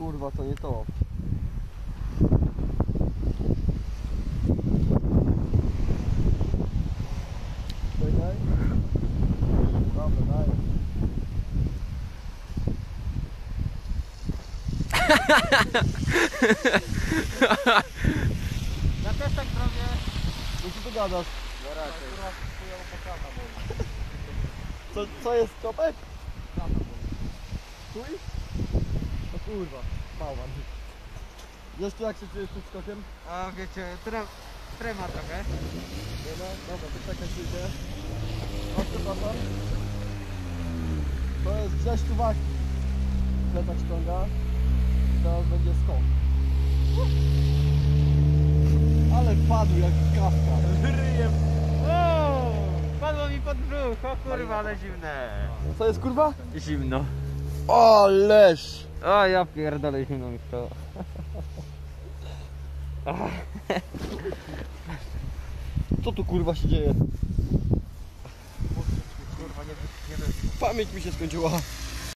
kurwa, to nie to. Czekaj. Dobra, daj. Ja też tak zrobię. No co ty gadasz? No raczej. Kurwa, chujowo pokata boli. Co, co jest kopek? Chuj? No kurwa, bałwan. Wiesz tu jak się czujesz przed skokiem? A wiecie, tre, trema trochę. Dobra, dobra, to czekaj chwilkę. O, przepraszam. To jest grześ czuwaki. Plecak ściąga. Teraz będzie skok. Ale padł jak kawka. Ryjem. O! Padło mi pod brzuch, o kurwa, ale zimne. Co jest kurwa? Zimno. O, leż! O ja pierdolę zimno mi to. Co tu kurwa się dzieje? Pamięć mi się skończyła.